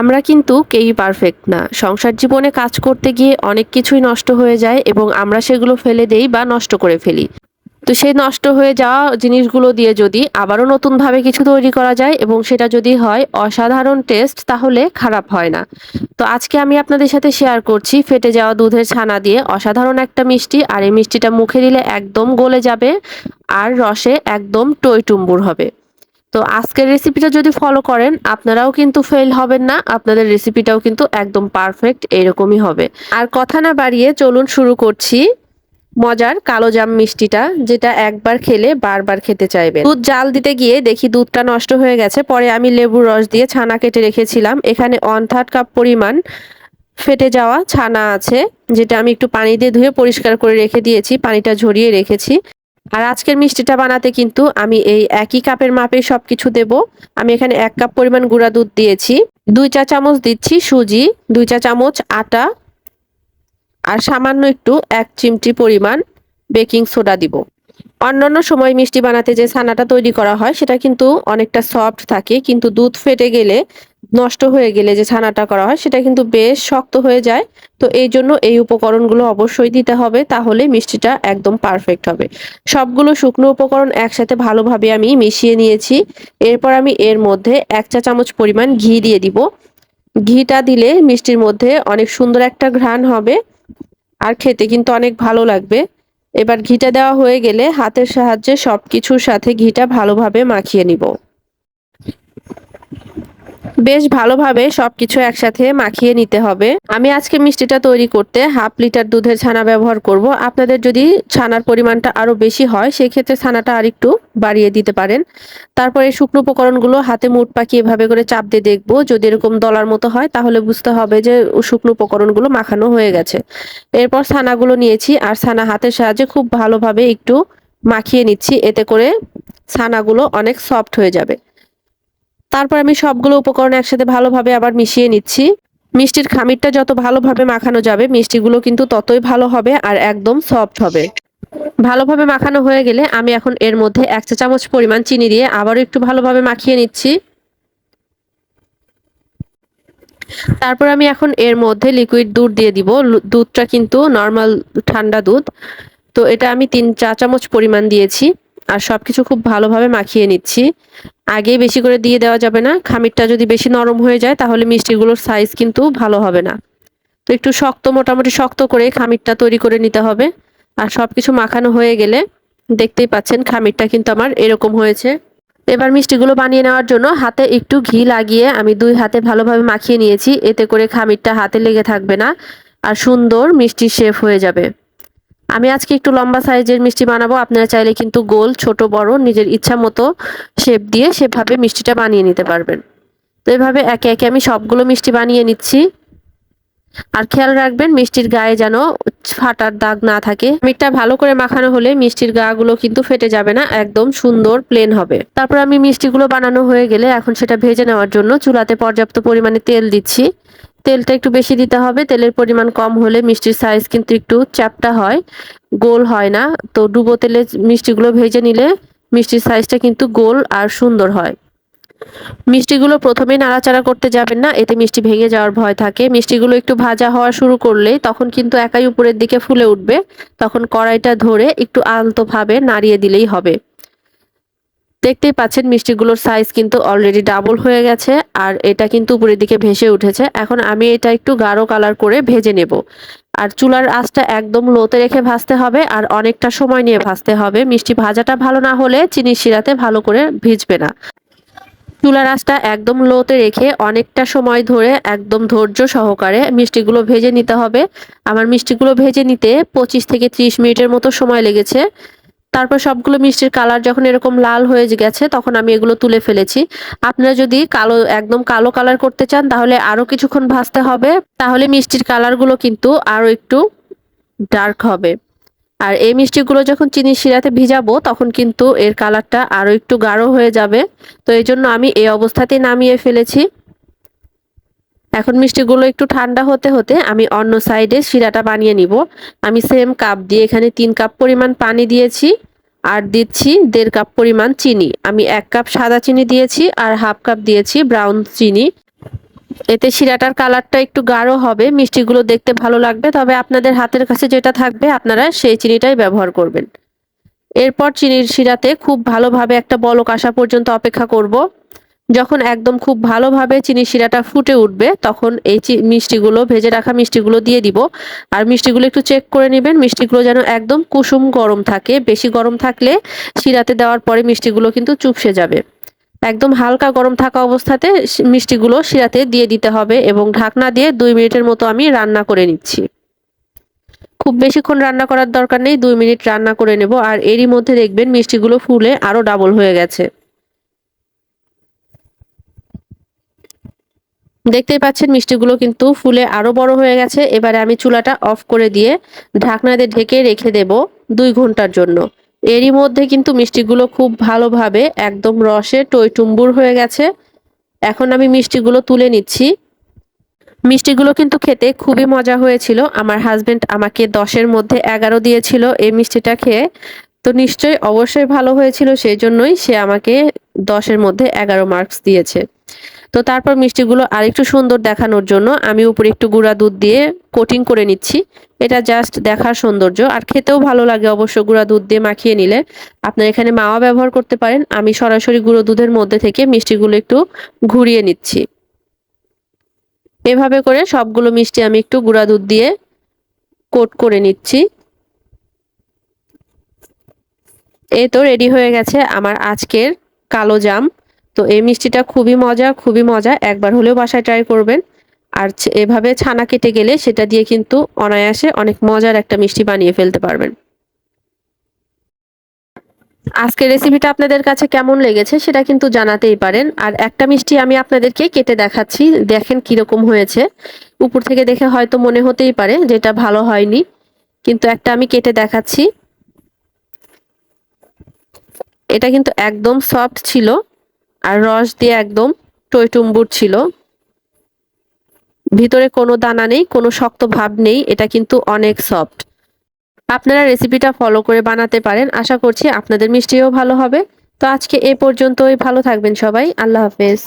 আমরা কিন্তু কেউই পারফেক্ট না। সংসার জীবনে কাজ করতে গিয়ে অনেক কিছুই নষ্ট হয়ে যায় এবং আমরা সেগুলো ফেলে দেই বা নষ্ট করে ফেলি। তো সেই নষ্ট হয়ে যাওয়া জিনিসগুলো দিয়ে যদি আবারও নতুনভাবে কিছু তৈরি করা যায় এবং সেটা যদি হয় অসাধারণ টেস্ট তাহলে খারাপ হয় না। তো আজকে আমি আপনাদের সাথে শেয়ার করছি ফেটে যাওয়া দুধের ছানা দিয়ে অসাধারণ একটা মিষ্টি আর এই মিষ্টিটা মুখে দিলে একদম গলে যাবে আর রসে একদম টইটুম্বুর হবে। তো আজকের রেসিপিটা যদি ফলো করেন, আপনারাও কিন্তু ফেল হবেন না, আপনাদের রেসিপিটাও কিন্তু একদম পারফেক্ট এরকমই হবে। আর কথা না বাড়িয়ে চলুন শুরু করছি মজার কালো জাম মিষ্টিটা, যেটা একবার খেলে বারবার খেতে চাইবে দুধ জাল দিতে গিয়ে দেখি দুধটা নষ্ট হয়ে গেছে, পরে আমি লেবুর রস দিয়ে ছানা কেটে রেখেছিলাম। এখানে ওয়ান থার্ড কাপ পরিমাণ ফেটে যাওয়া ছানা আছে, যেটা আমি একটু পানি দিয়ে ধুয়ে পরিষ্কার করে রেখে দিয়েছি, পানিটা ঝরিয়ে রেখেছি। আর আজকের মিষ্টিটা বানাতে কিন্তু আমি এই একই কাপের মাপে সব কিছু দেব। আমি এখানে এক কাপ পরিমাণ গুঁড়া দুধ দিয়েছি। দুই চা চামচ দিচ্ছি সুজি, দুই চা চামচ আটা, আর সামান্য একটু এক চিমটি পরিমাণ বেকিং সোডা দিব। অন্যান্য সময় মিষ্টি বানাতে যে ছানাটা তৈরি করা হয়, সেটা কিন্তু অনেকটা সফট থাকে, কিন্তু দুধ ফেটে গেলে নষ্ট হয়ে গেলে যে ছানাটা করা হয়, সেটা কিন্তু বেশ শক্ত হয়ে যায়। তো এই জন্য এই উপকরণগুলো অবশ্যই দিতে হবে, তাহলে মিষ্টিটা একদম পারফেক্ট হবে। সবগুলো শুকনো উপকরণ একসাথে ভালোভাবে আমি মিশিয়ে নিয়েছি। এরপর আমি এর মধ্যে এক চা চামচ পরিমাণ ঘি দিয়ে দিব। ঘিটা দিলে মিষ্টির মধ্যে অনেক সুন্দর একটা ঘ্রাণ হবে আর খেতে কিন্তু অনেক ভালো লাগবে। এবার ঘিটা দেওয়া হয়ে গেলে হাতের সাহায্যে সব কিছুর সাথে ঘিটা ভালোভাবে মাখিয়ে নিব। বেশ ভালোভাবে সবকিছু একসাথে মাখিয়ে নিতে হবে। আমি আজকে মিষ্টিটা তৈরি করতে হাফ লিটার দুধের ছানা ব্যবহার করব। আপনাদের যদি ছানার পরিমাণটা আরও বেশি হয় সেই ক্ষেত্রে ছানাটা আর একটু বাড়িয়ে দিতে পারেন। তারপরে শুকনো উপকরণগুলো হাতে মুট পাকিয়ে এভাবে করে চাপ দিয়ে দেখব। যদি এরকম দলার মতো হয়, তাহলে বুঝতে হবে যে শুকনো উপকরণগুলো মাখানো হয়ে গেছে। এরপর ছানাগুলো নিয়েছি আর ছানা হাতের সাহায্যে খুব ভালোভাবে একটু মাখিয়ে নিচ্ছি। এতে করে ছানাগুলো অনেক সফট হয়ে যাবে। তারপর আমি সবগুলো উপকরণ একসাথে ভালোভাবে আবার মিশিয়ে নিচ্ছি। মিষ্টির খামিরটা যত ভালোভাবে মাখানো যাবে, মিষ্টিগুলো কিন্তু ততই ভালো হবে আর একদম সফট হবে। ভালোভাবে মাখানো হয়ে গেলে আমি এখন এর মধ্যে এক চা চামচ পরিমাণ চিনি দিয়ে আবারও একটু ভালোভাবে মাখিয়ে নিচ্ছি। তারপর আমি এখন এর মধ্যে লিকুইড দুধ দিয়ে দিব। দুধটা কিন্তু নর্মাল ঠান্ডা দুধ। তো এটা আমি তিন চা চামচ পরিমাণ দিয়েছি। আর সবকিছু খুব ভালোভাবে মাখিয়ে নিচ্ছি। আগে বেশি করে দিয়ে দেওয়া যাবে না। খামিরটা যদি বেশি নরম হয়ে যায়, তাহলে মিষ্টিগুলোর সাইজ কিন্তু ভালো হবে না। তো একটু শক্ত, মোটামুটি শক্ত করে খামিরটা তৈরি করে নিতে হবে। আর সবকিছু মাখানো হয়ে গেলে দেখতেই পাচ্ছেন খামিরটা কিন্তু আমার এরকম হয়েছে। এবার মিষ্টিগুলো বানিয়ে নেওয়ার জন্য হাতে একটু ঘি লাগিয়ে আমি দুই হাতে ভালোভাবে মাখিয়ে নিয়েছি। এতে করে খামিরটা হাতে লেগে থাকবে না। আর সুন্দর মিষ্টি শেফ হয়ে যাবে। আমি আজকে একটু লম্বা সাইজের মিষ্টি বানাবো। আপনারা চাইলে কিন্তু গোল, ছোট, বড়, নিজের ইচ্ছা মতো শেপ দিয়ে সেভাবে মিষ্টিটা বানিয়ে নিতে পারবেন। তো এভাবে একে একে আমি সবগুলো মিষ্টি বানিয়ে নিচ্ছি। আর খেয়াল রাখবেন, মিষ্টির গায়ে যেন ফাটার দাগ না থাকে। মিটটা ভালো করে মাখানো হলে মিষ্টির গাগুলো কিন্তু ফেটে যাবে না, একদম সুন্দর প্লেন হবে। তারপর আমি মিষ্টিগুলো বানানো হয়ে গেলে এখন সেটা ভেজে নেওয়ার জন্য চুলাতে পর্যাপ্ত পরিমাণে তেল দিচ্ছি। তেলটা একটু বেশি দিতে হবে। তেলের পরিমাণ কম হলে মিষ্টির সাইজ কিন্তু একটু চ্যাপটা হয়, গোল হয় না। তো ডুবো তেলে মিষ্টিগুলো ভেজে নিলে মিষ্টির সাইজটা কিন্তু গোল আর সুন্দর হয়। মিষ্টিগুলো প্রথমেই নাড়াচাড়া করতে যাবেন না, এতে মিষ্টি ভেঙে যাওয়ার ভয় থাকে। মিষ্টিগুলো একটু ভাজা হওয়া শুরু করলে তখন কিন্তু একাই উপরের দিকে ফুলে উঠবে। তখন কড়াইটা ধরে একটু আলতোভাবে নাড়িয়ে দিলেই হবে। দেখতেই পাচ্ছেন মিষ্টিগুলোর সাইজ কিন্তু অলরেডি ডাবল হয়ে গেছে, আর এটা কিন্তু উপরের দিকে ভেসে উঠেছে। এখন আমি এটা একটু গাঢ় কালার করে ভেজে নেব। আর চুলার আঁচটা একদম লোতে রেখে ভাজতে হবে, আর অনেকটা সময় নিয়ে ভাজতে হবে। মিষ্টি ভাজাটা ভালো না হলে চিনি শিরাতে ভালো করে ভিজবে না। চুলার আঁচটা একদম লোতে রেখে অনেকটা সময় ধরে একদম ধৈর্য সহকারে মিষ্টিগুলো ভেজে নিতে হবে। আমার মিষ্টিগুলো ভেজে নিতে পঁচিশ থেকে ত্রিশ মিনিটের মতো সময় লেগেছে। তারপর সবগুলো মিষ্টির কালার যখন এরকম লাল হয়ে গেছে, তখন আমি এগুলো তুলে ফেলেছি। আপনারা যদি কালো, একদম কালো কালার করতে চান, তাহলে আরও কিছুক্ষণ ভাজতে হবে। তাহলে মিষ্টির কালারগুলো কিন্তু আরও একটু ডার্ক হবে। আর এই মিষ্টিগুলো যখন চিনি শিরাতে ভিজাবো, তখন কিন্তু এর কালারটা আরও একটু গাঢ় হয়ে যাবে। তো এই জন্য আমি এই অবস্থাতেই নামিয়ে ফেলেছি। এখন মিষ্টিগুলো একটু ঠান্ডা হতে হতে আমি অন্য সাইডে শিরাটা বানিয়ে নিব। আমি সেম কাপ দিয়ে এখানে তিন কাপ পরিমাণ পানি দিয়েছি আর দিচ্ছি দেড় কাপ পরিমাণ চিনি। আমি এক কাপ সাদা চিনি দিয়েছি আর হাফ কাপ দিয়েছি ব্রাউন চিনি। এতে শিরাটার কালারটা একটু গাঢ় হবে, মিষ্টিগুলো দেখতে ভালো লাগবে, তবে আপনাদের হাতের কাছে যেটা থাকবে আপনারা সেই চিনিটাই ব্যবহার করবেন। এরপর চিনির শিরাতে খুব ভালোভাবে একটা বলক আসা পর্যন্ত অপেক্ষা করব। যখন একদম খুব ভালোভাবে চিনি শিরাটা ফুটে উঠবে, তখন এই মিষ্টিগুলো, ভেজে রাখা মিষ্টিগুলো দিয়ে দিব। আর মিষ্টিগুলো একটু চেক করে নেবেন, মিষ্টিগুলো যেন একদম কুসুম গরম থাকে। বেশি গরম থাকলে শিরাতে দেওয়ার পরে মিষ্টিগুলো কিন্তু চুপসে যাবে। একদম হালকা গরম থাকা অবস্থাতে মিষ্টিগুলো শিরাতে দিয়ে দিতে হবে এবং ঢাকনা দিয়ে দুই মিনিটের মতো আমি রান্না করে নিচ্ছি। খুব বেশিক্ষণ রান্না করার দরকার নেই, দুই মিনিট রান্না করে নেব। আর এরই মধ্যে দেখবেন মিষ্টিগুলো ফুলে আরও ডাবল হয়ে গেছে। দেখতেই পাচ্ছেন মিষ্টিগুলো কিন্তু ফুলে আরও বড় হয়ে গেছে। এবারে আমি চুলাটা অফ করে দিয়ে ঢাকনা দিয়ে ঢেকে রেখে দেব দুই ঘণ্টার জন্য। এরই মধ্যে কিন্তু মিষ্টিগুলো খুব ভালোভাবে একদম রসে টইটুম্বুর হয়ে গেছে। এখন আমি মিষ্টিগুলো তুলে নিচ্ছি। মিষ্টিগুলো কিন্তু খেতে খুবই মজা হয়েছিল। আমার হাজবেন্ড আমাকে দশের মধ্যে এগারো দিয়েছিল এই মিষ্টিটা খেয়ে। তো নিশ্চয়ই অবশ্যই ভালো হয়েছিল, সেই জন্যই সে আমাকে দশের মধ্যে এগারো মার্কস দিয়েছে। তো তারপর মিষ্টিগুলো আরেকটু সুন্দর দেখানোর জন্য আমি উপরে একটু গুঁড়া দুধ দিয়ে কোটিং করে নিচ্ছি। এটা জাস্ট দেখার সৌন্দর্য। আর খেতেও ভালো লাগে অবশ্য গুঁড়া দুধ দিয়ে মাখিয়ে নিলে। আপনার এখানে মাওয়া ব্যবহার করতে পারেন। আমি সরাসরি গুঁড়ো দুধের মধ্যে থেকে মিষ্টিগুলো একটু ঘুরিয়ে নিচ্ছি। এভাবে করে সবগুলো মিষ্টি আমি একটু গুঁড়া দুধ দিয়ে কোট করে নিচ্ছি। এই তো রেডি হয়ে গেছে আমার আজকের কালো জাম। তো এই মিষ্টিটা খুবই মজা খুবই মজা একবার হলেও বাসায় ট্রাই করবেন। আর এভাবে ছানা কেটে গেলে সেটা দিয়ে কিন্তু অনায়াসে অনেক মজার একটা মিষ্টি বানিয়ে ফেলতে পারবেন। আজকের রেসিপিটা আপনাদের কাছে কেমন লেগেছে সেটা কিন্তু জানাতেই পারেন। আর একটা মিষ্টি আমি আপনাদেরকে কেটে দেখাচ্ছি। দেখেন কীরকম হয়েছে। উপর থেকে দেখে হয়তো মনে হতেই পারে যেটা ভালো হয়নি। কিন্তু একটা আমি কেটে দেখাচ্ছি। এটা কিন্তু একদম সফট ছিল। আর রস দিয়ে একদম টইটুম্বুর ছিল। ভিতরে কোনো দানা নেই, কোনো শক্ত ভাব নেই, এটা কিন্তু অনেক সফট আপনারা রেসিপিটা ফলো করে বানাতে পারেন। আশা করছি আপনাদের মিষ্টিও ভালো হবে। তো আজকে এ পর্যন্তই, ভালো থাকবেন সবাই। আল্লাহ হাফেজ।